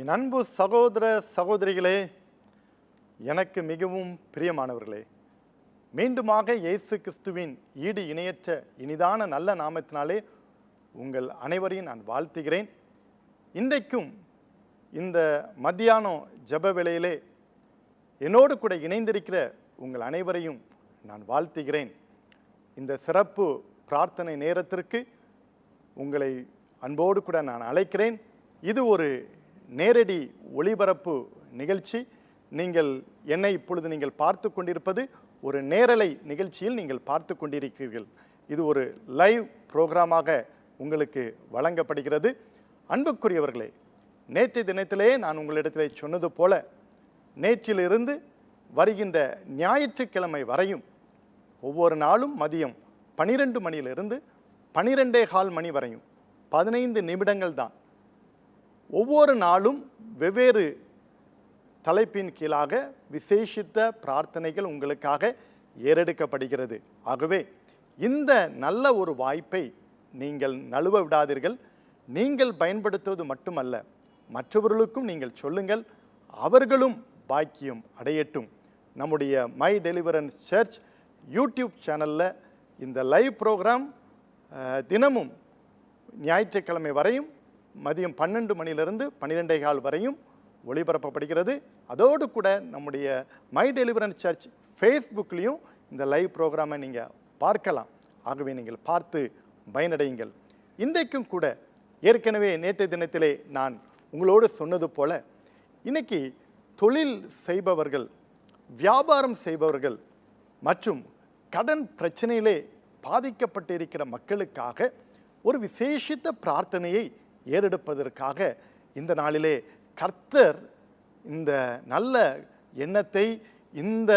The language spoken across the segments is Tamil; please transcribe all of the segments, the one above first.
என் அன்பு சகோதர சகோதரிகளே எனக்கு மிகவும் பிரியமானவர்களே மீண்டுமாக இயேசு கிறிஸ்துவின் ஈடு இணையற்ற இனிதான நல்ல நாமத்தினாலே உங்கள் அனைவரையும் நான் வாழ்த்துகிறேன். இன்றைக்கும் இந்த மத்தியானம் ஜப வேளையிலே என்னோடு கூட இணைந்திருக்கிற உங்கள் அனைவரையும் நான் வாழ்த்துகிறேன். இந்த சிறப்பு பிரார்த்தனை நேரத்திற்கு உங்களை அன்போடு கூட நான் அழைக்கிறேன். இது ஒரு நேரடி ஒளிபரப்பு நிகழ்ச்சி. நீங்கள் என்னை இப்பொழுது நீங்கள் பார்த்து கொண்டிருப்பது ஒரு நேரலை நிகழ்ச்சியில் நீங்கள் பார்த்து கொண்டிருக்கிறீர்கள். இது ஒரு லைவ் ப்ரோக்ராமாக உங்களுக்கு வழங்கப்படுகிறது. அன்புக்குரியவர்களே நேற்றைய தினத்திலே நான் உங்களிடத்திலே சொன்னது போல நேற்றிலிருந்து வருகின்ற ஞாயிற்றுக்கிழமை வரையும் ஒவ்வொரு நாளும் மதியம் பனிரெண்டு மணியிலிருந்து பனிரெண்டே கால் மணி வரையும் பதினைந்து நிமிடங்கள் தான் ஒவ்வொரு நாளும் வெவ்வேறு தலைப்பின் கீழாக விசேஷித்த பிரார்த்தனைகள் உங்களுக்காக ஏறெடுக்கப்படுகிறது. ஆகவே இந்த நல்ல ஒரு வாய்ப்பை நீங்கள் நழுவ விடாதீர்கள். நீங்கள் பயன்படுத்துவது மட்டுமல்ல மற்றவர்களுக்கும் நீங்கள் சொல்லுங்கள் அவர்களும் பாக்கியம் அடையட்டும். நம்முடைய மை டெலிவரன்ஸ் சர்ச் யூடியூப் சேனலில் இந்த லைவ் ப்ரோக்ராம் தினமும் ஞாயிற்றுக்கிழமை வரையும் மதியம் பன்னெண்டு மணியிலிருந்து பன்னிரெண்டே கால் வரையும் ஒளிபரப்பப்படுகிறது. அதோடு கூட நம்முடைய மை டெலிவரன்ஸ் சர்ச் ஃபேஸ்புக்லேயும் இந்த லைவ் ப்ரோக்ராமை நீங்கள் பார்க்கலாம். ஆகவே நீங்கள் பார்த்து பயனடையுங்கள். இன்றைக்கும் கூட ஏற்கனவே நேற்றைய தினத்திலே நான் உங்களோடு சொன்னது போல இன்னைக்கு தொழில் செய்பவர்கள் வியாபாரம் செய்பவர்கள் மற்றும் கடன் பிரச்சனையிலே பாதிக்கப்பட்டிருக்கிற மக்களுக்காக ஒரு விசேஷித்த பிரார்த்தனையை ஏறெடுப்பதற்காக இந்த நாளிலே கர்த்தர் இந்த நல்ல எண்ணத்தை இந்த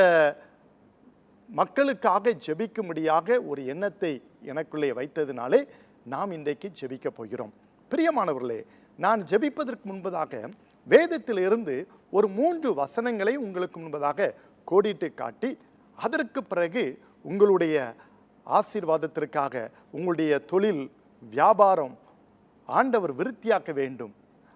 மக்களுக்காக ஜெபிக்கும்படியாக ஒரு எண்ணத்தை எனக்குள்ளே வைத்ததினாலே நாம் இன்றைக்கு ஜெபிக்க போகிறோம். பிரியமானவர்களே நான் ஜெபிப்பதற்கு முன்பதாக வேதத்திலிருந்து ஒரு மூன்று வசனங்களை உங்களுக்கு முன்பதாக கோடிட்டு காட்டி அதற்கு பிறகு உங்களுடைய ஆசீர்வாதத்திற்காக உங்களுடைய தொழில் வியாபாரம் ஆண்டவர் விருத்தியாக்க வேண்டும்.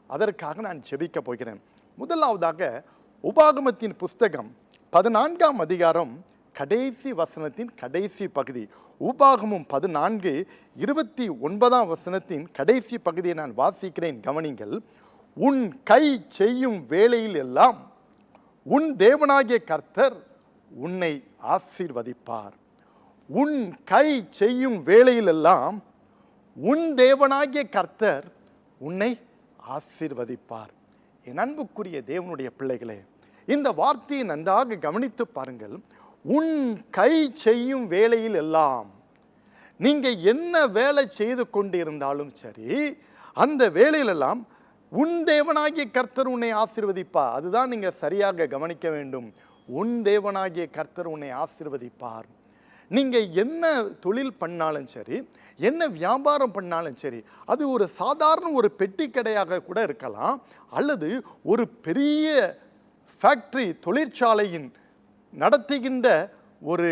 அதற்காக நான் செபிக்க போகிறேன். முதலாவதாக உபாகமத்தின் புஸ்தகம் பதினான்காம் அதிகாரம் கடைசி வசனத்தின் கடைசி பகுதி. உபாகமும் பதினான்கு இருபத்தி ஒன்பதாம் வசனத்தின் கடைசி பகுதியை நான் வாசிக்கிறேன். கவனிங்கள். உன் கை செய்யும் வேலையில் எல்லாம் உன் தேவனாகிய கர்த்தர் உன்னை ஆசீர்வதிப்பார். உன் கை செய்யும் வேலையிலெல்லாம் உன் தேவனாகிய கர்த்தர் உன்னை ஆசிர்வதிப்பார். என் அன்புக்குரிய தேவனுடைய பிள்ளைகளே இந்த வார்த்தையை நன்றாக கவனித்து பாருங்கள். உன் கை செய்யும் வேலையில் எல்லாம் நீங்கள் என்ன வேலை செய்து கொண்டிருந்தாலும் சரி அந்த வேலையிலெல்லாம் உன் தேவனாகிய கர்த்தர் உன்னை ஆசிர்வதிப்பார். அதுதான் நீங்கள் சரியாக கவனிக்க வேண்டும். உன் தேவனாகிய கர்த்தர் உன்னை ஆசிர்வதிப்பார். நீங்கள் என்ன தொழில் பண்ணாலும் சரி என்ன வியாபாரம் பண்ணாலும் சரி அது ஒரு சாதாரண ஒரு பெட்டி கடையாக கூட இருக்கலாம் அல்லது ஒரு பெரிய ஃபேக்ட்ரி தொழிற்சாலையின் நடத்துகின்ற ஒரு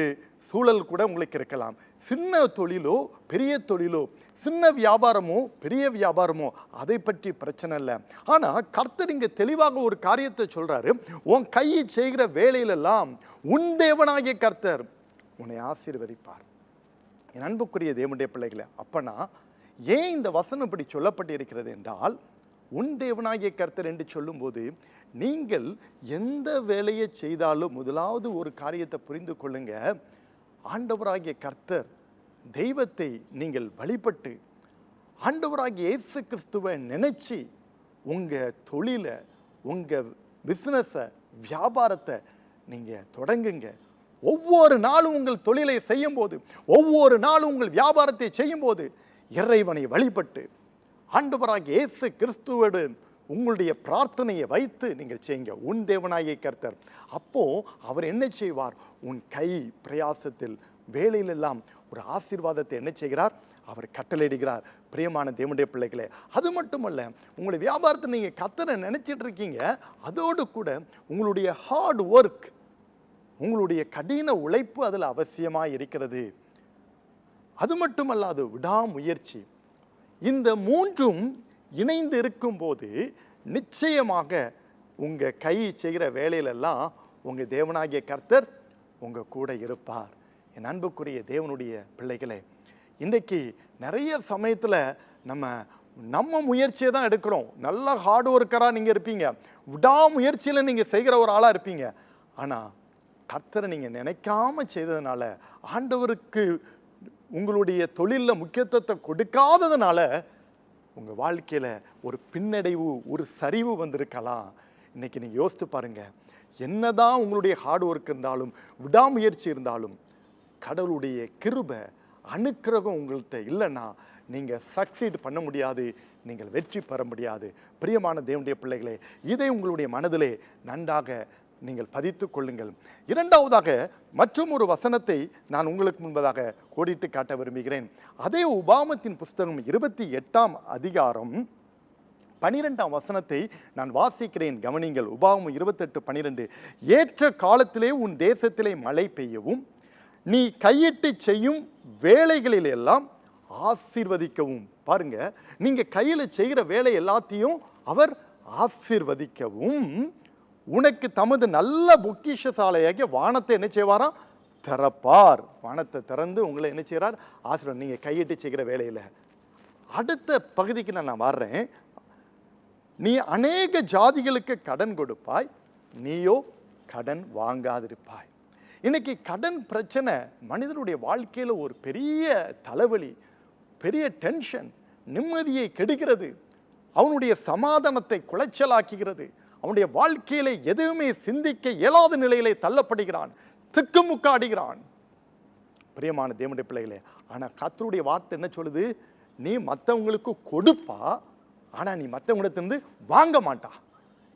சூழல் கூட உங்களுக்கு இருக்கலாம். சின்ன தொழிலோ பெரிய தொழிலோ சின்ன வியாபாரமோ பெரிய வியாபாரமோ அதை பற்றி பிரச்சனை இல்லை. ஆனால் கர்த்தர் இங்கே தெளிவாக ஒரு காரியத்தை சொல்கிறாரு உன் கையை செய்கிற வேலையிலெல்லாம் உன் தேவனாகிய கர்த்தர் உன்னை ஆசீர்வதிப்பார். என் அன்புக்குரிய தேவனுடைய பிள்ளைகளை அப்பனா ஏன் இந்த வசனம் இப்படி சொல்லப்பட்டு இருக்கிறது என்றால் உன் தேவனாகிய கர்த்தர் என்று சொல்லும்போது நீங்கள் எந்த வேலையை செய்தாலும் முதலாவது ஒரு காரியத்தை புரிந்து கொள்ளுங்க. ஆண்டவராகிய கர்த்தர் தெய்வத்தை நீங்கள் வழிபட்டு ஆண்டவராகிய இயேசு கிறிஸ்துவை நினச்சி உங்கள் தொழிலை உங்கள் பிஸ்னஸை வியாபாரத்தை நீங்கள் தொடங்குங்க. ஒவ்வொரு நாளும் உங்கள் தொழிலை செய்யும் போது ஒவ்வொரு நாளும் உங்கள் வியாபாரத்தை செய்யும் போது இறைவனை வழிபட்டு ஆண்டவராக இயேசு கிறிஸ்துவோடு உங்களுடைய பிரார்த்தனையை வைத்து நீங்கள் செய்யுங்க. உன் தேவனாகிய கர்த்தர். அப்போ அவர் என்ன செய்வார்? உன் கை பிரயாசத்தில் வேலையிலெல்லாம் ஒரு ஆசீர்வாதத்தை என்ன செய்கிறார்? அவர் கட்டளையிடுகிறார். பிரியமான தேவனுடைய பிள்ளைகளே அது மட்டுமல்ல உங்களுடைய வியாபாரத்தை நீங்கள் கத்தனை நினச்சிட்டு இருக்கீங்க அதோடு கூட உங்களுடைய ஹார்ட் ஒர்க் உங்களுடைய கடின உழைப்பு அதில் அவசியமாக இருக்கிறது. அது மட்டுமல்லாது விடாமுயற்சி. இந்த மூன்றும் இணைந்து இருக்கும்போது நிச்சயமாக உங்கள் கை செய்கிற வேலையிலெல்லாம் உங்கள் தேவனாகிய கர்த்தர் உங்கள் கூட இருப்பார். என் அன்புக்குரிய தேவனுடைய பிள்ளைகளே இன்றைக்கு நிறைய சமயத்தில் நம்ம நம்ம முயற்சியை தான் எடுக்கிறோம். நல்ல ஹார்ட் ஒர்க்கராக நீங்கள் இருப்பீங்க. விடாமுயற்சியில் நீங்கள் செய்கிற ஒரு ஆளாக இருப்பீங்க. ஆனால் கர்த்தரை நீங்கள் நினைக்காம செய்ததுனால ஆண்டவருக்கு உங்களுடைய தொழிலில் முக்கியத்துவத்தை கொடுக்காததுனால உங்கள் வாழ்க்கையில் ஒரு பின்னடைவு ஒரு சரிவு வந்திருக்கலாம். இன்றைக்கி நீங்கள் யோசித்து பாருங்கள் என்னதான் உங்களுடைய ஹார்ட் ஒர்க் இருந்தாலும் விடாமுயற்சி இருந்தாலும் கடவுளுடைய கிருபை அனுக்கிரகம் உங்கள்கிட்ட இல்லைன்னா நீங்கள் சக்சீட் பண்ண முடியாது நீங்கள் வெற்றி பெற முடியாது. பிரியமான தேவனுடைய பிள்ளைகளே இதை உங்களுடைய மனதிலே நன்றாக நீங்கள் பதித்துக் கொள்ளுங்கள். இரண்டாவதாக மற்றும் ஒரு வசனத்தை நான் உங்களுக்கு முன்பதாக கோடிட்டு காட்ட விரும்புகிறேன். அதே உபாமத்தின் புஸ்தகம் இருபத்தி எட்டாம் அதிகாரம் பனிரெண்டாம் வசனத்தை நான் வாசிக்கிறேன். கவனிங்கள் உபாமம் இருபத்தெட்டு பனிரெண்டு. ஏற்ற காலத்திலே உன் தேசத்திலே மழை பெய்யவும் நீ கையிட்டு செய்யும் வேலைகளில் எல்லாம் ஆசீர்வதிக்கவும். பாருங்க நீங்கள் கையில் செய்கிற வேலை எல்லாத்தையும் அவர் ஆசீர்வதிக்கவும். உனக்கு தமது நல்ல பொக்கிஷசாலையாகிய வானத்தை என்ன செய்வாராம்? திறப்பார். வானத்தை திறந்து உங்களை என்ன செய்கிறார்? ஆசிரியர் நீங்கள் கையிட்டு செய்கிற வேலையில். அடுத்த பகுதிக்கு நான் நான் வர்றேன். நீ அநேக ஜாதிகளுக்கு கடன் கொடுப்பாய். நீயோ கடன் வாங்காதிருப்பாய். இன்னைக்கு கடன் பிரச்சனை மனிதனுடைய வாழ்க்கையில் ஒரு பெரிய தலைவலி பெரிய டென்ஷன் நிம்மதியை கெடுக்கிறது. அவனுடைய சமாதானத்தை குலைச்சலாக்குகிறது. அவனுடைய வாழ்க்கையில எதுவுமே சிந்திக்க இயலாத நிலையிலே தள்ளப்படுகிறான் திக்குமுக்காடுகிறான் பிரியமான தேவனுடைய பிள்ளைகளே ஆனால் கத்தருடைய வார்த்தை என்ன சொல்லுது? நீ மற்றவங்களுக்கு கொடுப்பா ஆனால் நீ மற்றவங்களிடத்திலிருந்து வாங்க மாட்டா.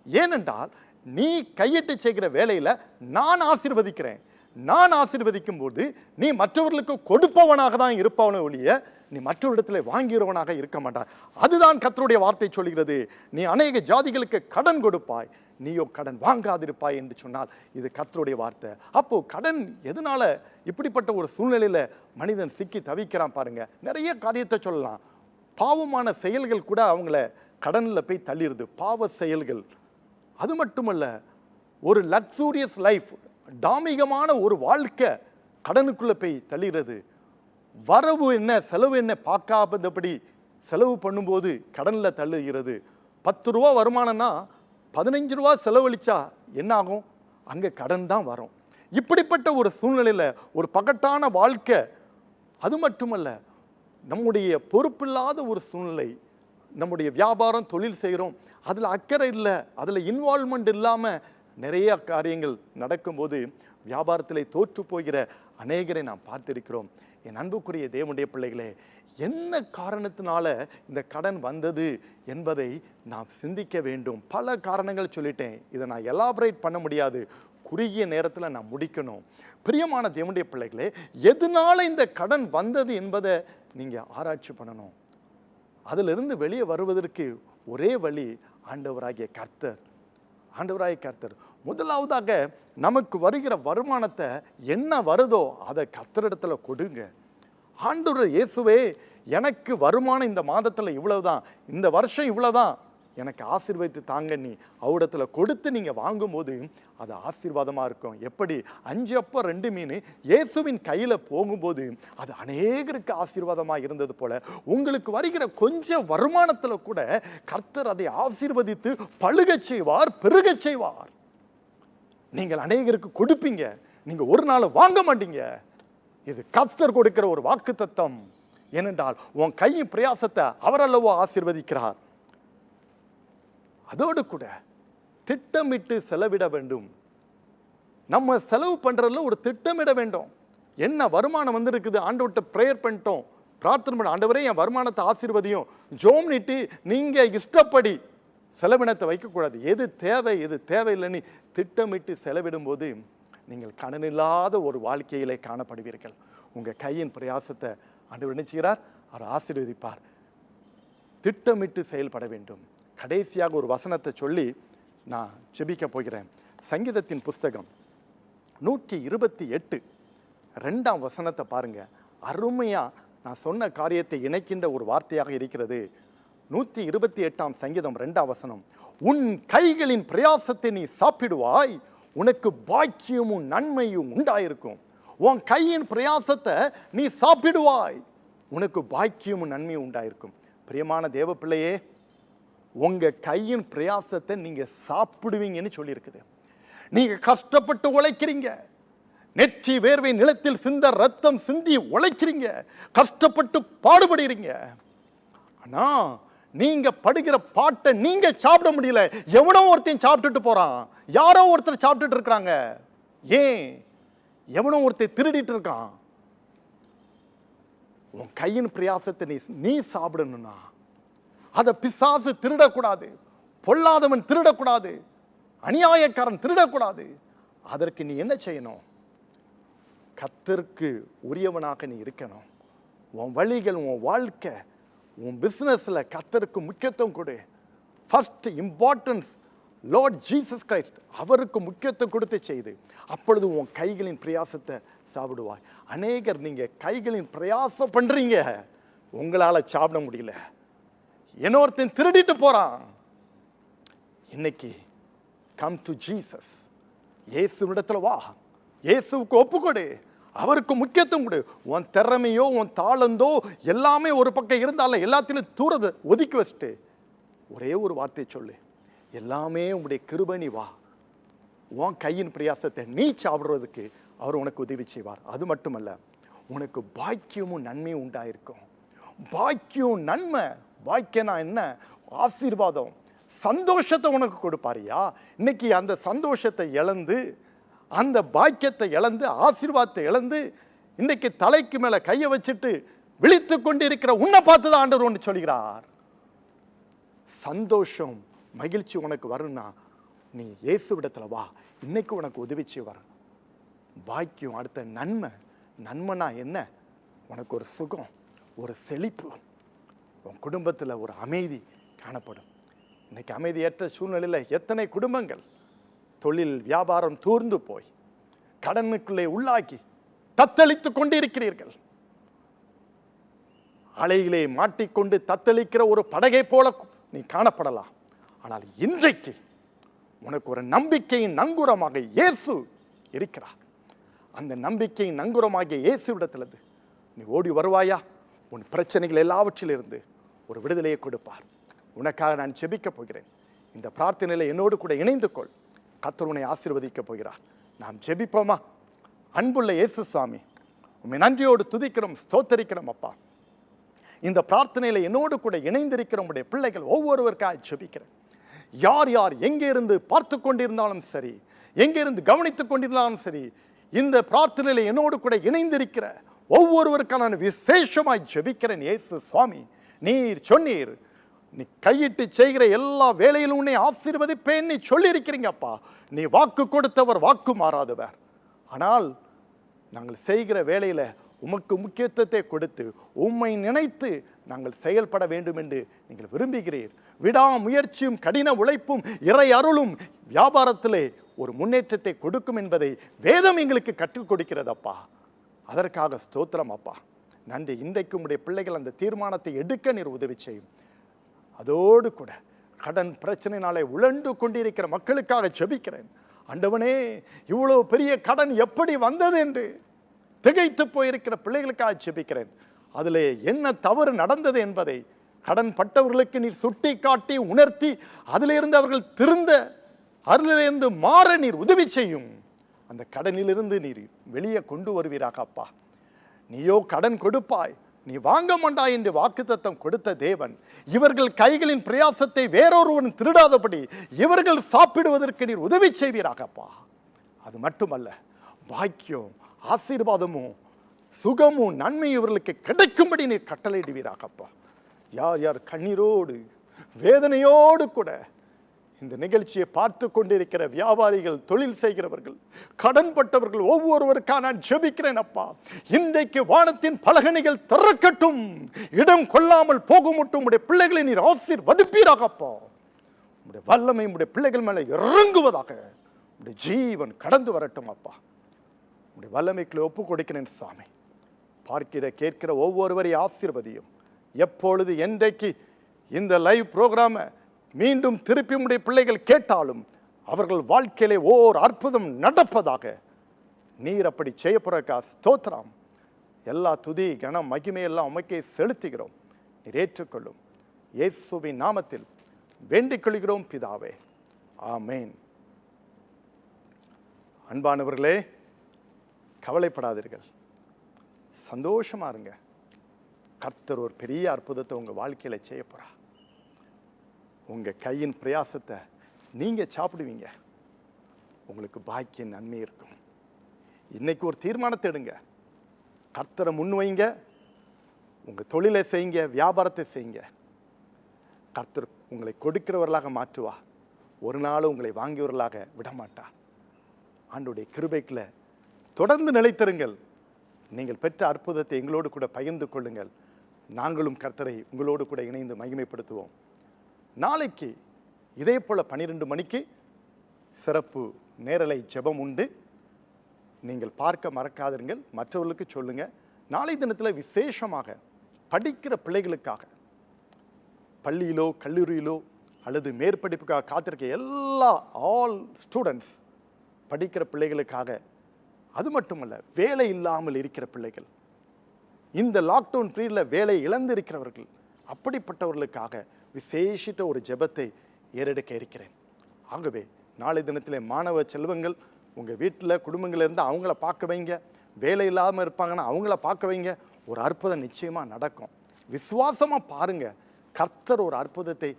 ஏனென்றால் நீ கையிட்டு செய்கிற வேலையில் நான் ஆசீர்வதிக்கிறேன். நான் ஆசீர்வதிக்கும் போது நீ மற்றவர்களுக்கு கொடுப்பவனாக தான் இருப்பவனே ஒழிய நீ மற்றவரிடத்தில் வாங்கிறவனாக இருக்க மாட்டாய். அதுதான் கத்தருடைய வார்த்தை சொல்கிறது நீ அநேக ஜாதிகளுக்கு கடன் கொடுப்பாய். நீயோ கடன் வாங்காதிருப்பாய் என்று சொன்னால் இது கத்தருடைய வார்த்தை. அப்போது கடன் எதனால் இப்படிப்பட்ட ஒரு சூழ்நிலையில் மனிதன் சிக்கி தவிக்கிறான் பாருங்கள் நிறைய காரியத்தை சொல்லலாம். பாவமான செயல்கள் கூட அவங்கள கடனில் போய் தள்ளிடுது பாவ செயல்கள். அது மட்டுமல்ல ஒரு லக்ஸூரியஸ் லைஃப் தாமிகமான ஒரு வாழ்க்கை கடனுக்குள்ளே போய் தள்ளுகிறது வரவு என்ன செலவு என்ன பார்க்காதபடி செலவு பண்ணும்போது கடனில் தள்ளுகிறது. பத்து ரூபா வருமானம்னா பதினஞ்சு ரூபா செலவழிச்சா என்ன ஆகும்? அங்கே கடன் தான் வரும். இப்படிப்பட்ட ஒரு சூழ்நிலையில் ஒரு பகட்டான வாழ்க்கை அது மட்டுமல்ல நம்முடைய பொறுப்பில்லாத ஒரு சூழ்நிலை நம்முடைய வியாபாரம் தொழில் செய்கிறோம் அதில் அக்கறை இல்லை அதில் இன்வால்மெண்ட் இல்லாமல் நிறைய காரியங்கள் நடக்கும்போது வியாபாரத்தில் தோற்று போகிற அநேகரை நாம் பார்த்திருக்கிறோம். என் அன்புக்குரிய தேவனுடைய பிள்ளைகளே என்ன காரணத்தினால இந்த கடன் வந்தது என்பதை நாம் சிந்திக்க வேண்டும். பல காரணங்கள் சொல்லிட்டேன். இதை நான் எலாபரேட் பண்ண முடியாது. குறுகிய நேரத்தில் நான் முடிக்கணும். பிரியமான தேவனுடைய பிள்ளைகளே எதனால இந்த கடன் வந்தது என்பதை நீங்கள் ஆராய்ச்சி பண்ணணும். அதிலிருந்து வெளியே வருவதற்கு ஒரே வழி ஆண்டவராகிய கர்த்தர். ஆண்டவராய் கர்த்தர். முதலாவதாக நமக்கு வருகிற வருமானத்தை என்ன வருதோ அதை கர்த்தரிடத்துல கொடுங்க. ஆண்டவர் இயேசுவே எனக்கு வருமானம் இந்த மாதத்தில் இவ்வளவுதான் இந்த வருஷம் இவ்வளோதான் எனக்கு ஆசிர்வதித்து தாங்க நீ அவரிடத்துல கொடுத்து நீங்கள் வாங்கும்போது அது ஆசீர்வாதமாக இருக்கும். எப்படி? அஞ்சு அப்போ ரெண்டு மீன் இயேசுவின் கையில் போகும்போது அது அநேகருக்கு ஆசீர்வாதமாக இருந்தது போல் உங்களுக்கு வருகிற கொஞ்சம் வருமானத்தில் கூட கர்த்தர் அதை ஆசீர்வதித்து பழுகச் செய்வார் பெருகச் செய்வார். நீங்கள் அநேகருக்கு கொடுப்பீங்க. நீங்கள் ஒரு நாள் வாங்க மாட்டீங்க. இது கர்த்தர் கொடுக்கிற ஒரு வாக்கு தத்தம் ஏனென்றால் உன் கையின் பிரயாசத்தை அவரல்லவோ ஆசிர்வதிக்கிறார். அதோடு கூட திட்டமிட்டு செலவிட வேண்டும். நம்ம செலவு பண்ணுறதுல ஒரு திட்டமிட வேண்டும். என்ன வருமானம் வந்திருக்குது? ஆண்டவர்கிட்ட ப்ரேயர் பண்ணிட்டோம். பிரார்த்தனை பண்ண ஆண்டவரே என் வருமானத்தை ஆசீர்வதியும். ஜோம் நீட்டு நீங்கள் இஷ்டப்படி செலவினத்தை வைக்கக்கூடாது. எது தேவை எது தேவையில்லைன்னு திட்டமிட்டு செலவிடும்போது நீங்கள் கடனில்லாத ஒரு வாழ்க்கையிலே காணப்படுவீர்கள். உங்கள் கையின் பிரயாசத்தை ஆண்டவர் நினைச்சுகிறார் அவர் ஆசீர்வதிப்பார். திட்டமிட்டு செயல்பட வேண்டும். கடைசியாக ஒரு வசனத்தை சொல்லி நான் ஜெபிக்க போகிறேன். சங்கீதத்தின் புஸ்தகம் நூற்றி இருபத்தி எட்டு ரெண்டாம் வசனத்தை பாருங்க. அருமையாக நான் சொன்ன காரியத்தை இணைக்கின்ற ஒரு வார்த்தையாக இருக்கிறது. நூற்றி இருபத்தி எட்டாம் சங்கீதம் ரெண்டாம் வசனம் உன் கைகளின் பிரயாசத்தை நீ சாப்பிடுவாய் உனக்கு பாக்கியமும் நன்மையும் உண்டாயிருக்கும். உன் கையின் பிரயாசத்தை நீ சாப்பிடுவாய் உனக்கு பாக்கியமும் நன்மையும் உண்டாயிருக்கும். பிரியமான தேவ பிள்ளையே உங்க கையின் பிரயாசத்தை நீங்கள் சாப்பிடுவீங்கன்னு சொல்லியிருக்குது. நீங்கள் கஷ்டப்பட்டு உழைக்கிறீங்க. நெற்றி வேர்வை நிலத்தில் சிந்த ரத்தம் சிந்தி உழைக்கிறீங்க. கஷ்டப்பட்டு பாடுபடுறீங்க. ஆனால் நீங்கள் படுகிற பாட்டை நீங்கள் சாப்பிட முடியல. எவனோ ஒருத்தன் சாப்பிட்டுட்டு போகிறான் யாரோ ஒருத்தர் சாப்பிட்டுட்டு இருக்கிறாங்க ஏன்? எவனோ ஒருத்தன் திருடிட்டு இருக்கான். உன் கையின் பிரயாசத்தை நீ நீ சாப்பிடணும்னா அதை பிசாசு திருடக்கூடாது பொல்லாதவன் திருடக்கூடாது அநியாயக்காரன் திருடக்கூடாது. அதற்கு நீ என்ன செய்யணும்? கத்தருக்கு உரியவனாக நீ இருக்கணும். உன் வழிகள் உன் வாழ்க்கை உன் பிஸ்னஸில் கத்தருக்கு முக்கியத்துவம் கொடு. First importance Lord Jesus Christ அவருக்கு முக்கியத்துவம் கொடுத்து செய்து அப்பொழுது உன் கைகளின் பிரயாசத்தை சாப்பிடுவாய். அநேகர் நீங்கள் கைகளின் பிரயாசம் பண்ணுறீங்க உங்களால் சாப்பிட முடியல. இன்னொருத்தன் திருடிட்டு போறான்? இன்னைக்கு கம் டு ஜீசஸ் இயேசுவிடத்துல வா. இயேசுவுக்கு ஒப்புக்கொடு. அவருக்கு முக்கியத்துவம் கொடு. உன் திறமையோ உன் தாளந்தோ எல்லாமே ஒரு பக்கம் இருந்தாலும் எல்லாத்திலும் தூரத ஒதுக்கி வச்சுட்டு ஒரே ஒரு வார்த்தையை சொல்லு. எல்லாமே உங்களுடைய கிருபணி வா. உன் கையின் பிரயாசத்தை நீ சாப்பிட்றதுக்கு அவர் உனக்கு உதவி செய்வார். அது மட்டுமல்ல உனக்கு பாக்கியமும் நன்மையும் உண்டாயிருக்கும். பாக்கியம் நன்மை பாக்கியனா என்ன? ஆசீர்வாதம். சந்தோஷத்தை உனக்கு கொடுப்பாரியா இன்னைக்கு அந்த சந்தோஷத்தை இழந்து அந்த பாக்கியத்தை இழந்து ஆசீர்வாதத்தை இழந்து இன்னைக்கு தலைக்கு மேலே கையை வச்சுட்டு விழித்து கொண்டிருக்கிற உன்னை பார்த்து தான் ஆண்டவர் ஒன்று சொல்கிறார். சந்தோஷம் மகிழ்ச்சி உனக்கு வரும்னா நீ இயேசுவிடத்துல வா. இன்னைக்கு உனக்கு உதவிச்சு செய்வார். பாக்கியம் அடுத்த நன்மை. நன்மைனா என்ன? உனக்கு ஒரு சுகம் ஒரு செழிப்பு. உன் குடும்பத்தில் ஒரு அமைதி காணப்படும். இன்னைக்கு அமைதியற்ற சூழ்நிலையில் எத்தனை குடும்பங்கள் தொழில் வியாபாரம் தூர்ந்து போய் கடனுக்குள்ளே உள்ளாக்கி தத்தளித்து கொண்டிருக்கிறீர்கள். அலையிலே மாட்டிக்கொண்டு தத்தளிக்கிற ஒரு படகை போல நீ காணப்படலாம். ஆனால் இன்றைக்கு உனக்கு ஒரு நம்பிக்கையின் நங்குரமாக இயேசு இருக்கிறார். அந்த நம்பிக்கையின் நங்குரமாகிய இயேசுவிடத்திலிருந்து நீ ஓடி வருவாயா? உன் பிரச்சனைகள் எல்லாவற்றிலிருந்து ஒரு விடுதலையை கொடுப்பார். உனக்காக நான் ஜெபிக்க போகிறேன். இந்த பிரார்த்தனையில என்னோடு கூட இணைந்து கொள். கத்தருனை உன்னை போகிறார். நாம் செபிப்போமா? அன்புள்ள இயேசு சுவாமி உண்மை நன்றியோடு துதிக்கிறோம் ஸ்தோத்தரிக்கிறோம் அப்பா. இந்த பிரார்த்தனையில என்னோடு கூட இணைந்திருக்கிற உடைய பிள்ளைகள் ஒவ்வொருவருக்காக ஜெபிக்கிறேன் யார் யார் எங்கே இருந்து பார்த்து கொண்டிருந்தாலும் சரி எங்கே இருந்து கவனித்து கொண்டிருந்தாலும் சரி இந்த பிரார்த்தனையில் என்னோடு கூட இணைந்திருக்கிற ஒவ்வொருவருக்கான விசேஷமாய் ஜெபிக்கிறேன் இயேசு சுவாமி நீர் சொன்னீர். நீ கையிட்டு செய்கிற எல்லா வேலையிலும் உன்னை ஆசீர்வதிப்பேன். நீ சொல்லியிருக்கிறீங்கப்பா நீ வாக்கு கொடுத்தவர் வாக்கு மாறாதவர். ஆனால் நாங்கள் செய்கிற வேலையில் உமக்கு முக்கியத்துவத்தை கொடுத்து உம்மை நினைத்து நாங்கள் செயல்பட வேண்டும் என்று நீங்கள் விரும்புகிறீர். விடாமுயற்சியும் கடின உழைப்பும் இறை அருளும் வியாபாரத்திலே ஒரு முன்னேற்றத்தை கொடுக்கும் என்பதை வேதம் எங்களுக்கு கற்றுக் கொடுக்கிறதப்பா. அதற்காக ஸ்தோத்திரம் அப்பா. நன்றி. இன்றைக்கு உடைய பிள்ளைகள் அந்த தீர்மானத்தை எடுக்க நீர் உதவி செய்யும். அதோடு கூட கடன் பிரச்சனையினாலே உழண்டு கொண்டிருக்கிற மக்களுக்காக செபிக்கிறேன் அண்டவனே இவ்வளவு பெரிய கடன் எப்படி வந்தது என்று திகைத்து போயிருக்கிற பிள்ளைகளுக்காக செபிக்கிறேன் அதில் என்ன தவறு நடந்தது என்பதை கடன் பட்டவர்களுக்கு நீர் சுட்டி காட்டி உணர்த்தி அதிலிருந்து அவர்கள் திருந்த அருளிலிருந்து மாற நீர் உதவி செய்யும். அந்த கடனிலிருந்து நீர் வெளியே கொண்டு வருவீராக அப்பா. நீயோ கடன் கொடுப்பாய். நீ வாங்க மாட்டாய் என்று வாக்குத்தத்தம் கொடுத்த தேவன். இவர்கள் கைகளின் பிரயாசத்தை வேறொருவன் திருடாதபடி இவர்கள் சாப்பிடுவதற்கு நீர் உதவி செய்வீராகப்பா. அது மட்டுமல்ல பாக்கியம் ஆசீர்வாதமும் சுகமும் நன்மை இவர்களுக்கு கிடைக்கும்படி நீர் கட்டளையிடுவீராகப்பா. யார் யார் கண்ணீரோடு வேதனையோடு கூட இந்த நிகழ்ச்சியை பார்த்து கொண்டிருக்கிற வியாபாரிகள் தொழில் செய்கிறவர்கள் கடன்பட்டவர்கள் ஒவ்வொருவருக்காக நான் ஜெபிக்கிறேன் அப்பா. இன்றைக்கு வானத்தின் பலகணிகள் திறக்கட்டும். இடம் கொள்ளாமல் போக மட்டும் உடைய பிள்ளைகளை நீர் ஆசீர்வதிப்பீராகப்பா உடைய வல்லமை உடைய பிள்ளைகள் மேலே இறங்குவதாக உடைய ஜீவன் கடந்து வரட்டும் அப்பா. உடைய வல்லமைக்குள்ளே ஒப்பு கொடுக்கிறேன் சாமி. பார்க்கிற கேட்கிற ஒவ்வொருவரையும் ஆசீர்வதியும். எப்பொழுது என்றைக்கு இந்த லைவ் ப்ரோக்ராமை மீண்டும் திருப்பி உடைய பிள்ளைகள் கேட்டாலும் அவர்கள் வாழ்க்கையிலே ஓர் அற்புதம் நடப்பதாக. நீர் அப்படி செய்ய போறக்கா ஸ்தோத்ராம் எல்லா துதி கனம் மகிமையெல்லாம் உமக்கே செலுத்துகிறோம். நீர் ஏற்றுக்கொள்ளும். இயேசுவின் நாமத்தில் வேண்டிக் கொள்கிறோம் பிதாவே. ஆமேன். அன்பானவர்களே கவலைப்படாதீர்கள். சந்தோஷமா இருங்க. கர்த்தர் ஒரு பெரிய அற்புதத்தை உங்க வாழ்க்கையில செய்ய போறா உங்கள் கையின் பிரயாசத்தை நீங்கள் சாப்பிடுவீங்க. உங்களுக்கு பாக்கிய நன்மை இருக்கும். இன்றைக்கு ஒரு தீர்மானத்தை எடுங்க. கர்த்தரை முன்வைங்க உங்கள் தொழிலை செய்யுங்க. வியாபாரத்தை செய்யுங்க. கர்த்தர் உங்களை கொடுக்கிறவர்களாக மாற்றுவா. ஒரு நாள் உங்களை வாங்கியவர்களாக விடமாட்டா. ஆண்டுடைய கிருபைக்கில் தொடர்ந்து நிலைத்திருங்கள். நீங்கள் பெற்ற அற்புதத்தை எங்களோடு கூட பகிர்ந்து கொள்ளுங்கள். நாங்களும் கர்த்தரை உங்களோடு கூட இணைந்து மகிமைப்படுத்துவோம். நாளைக்கு இதே போல் பன்னிரெண்டு மணிக்கு சிறப்பு நேரலை ஜெபம் உண்டு. நீங்கள் பார்க்க மறக்காதிருங்கள். மற்றவர்களுக்கு சொல்லுங்கள் நாளை தினத்தில் விசேஷமாக படிக்கிற பிள்ளைகளுக்காக பள்ளியிலோ கல்லூரியிலோ அல்லது மேற்படிப்புக்காக காத்திருக்க எல்லா ஆல் ஸ்டூடெண்ட்ஸ் படிக்கிற பிள்ளைகளுக்காக அது மட்டுமல்ல வேலை இல்லாமல் இருக்கிற பிள்ளைகள் இந்த லாக்டவுன் பீரியடில் வேலை இழந்திருக்கிறவர்கள் அப்படிப்பட்டவர்களுக்காக விசேஷித்த ஒரு ஜெபத்தை ஏறெடுக்க இருக்கிறேன். ஆகவே நாளை தினத்திலே மாணவ செல்வங்கள் உங்கள் வீட்டில் குடும்பங்கள் இருந்து அவங்கள பார்க்க வைங்க. வேலை இல்லாமல் இருப்பாங்கன்னா அவங்கள பார்க்க வைங்க. ஒரு அற்புதம் நிச்சயமாக நடக்கும். விசுவாசமாக பாருங்க. கர்த்தர் ஒரு அற்புதத்தை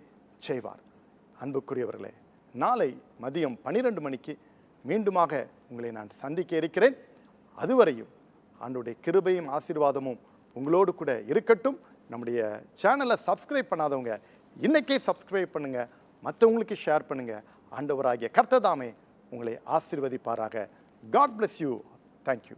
செய்வார். அன்புக்குரியவர்களே நாளை மதியம் பன்னிரெண்டு மணிக்கு மீண்டுமாக உங்களை நான் சந்திக்க இருக்கிறேன். அதுவரையும் ஆண்டுடைய கிருபையும் ஆசீர்வாதமும் உங்களோடு கூட இருக்கட்டும். நம்முடைய சேனலை சப்ஸ்கிரைப் பண்ணாதவங்க இன்றைக்கே சப்ஸ்கிரைப் பண்ணுங்கள் மற்றவங்களுக்கு ஷேர் பண்ணுங்கள் ஆண்டவராகிய கர்த்ததாமே உங்களை ஆசிர்வதிப்பாராக. God bless you thank you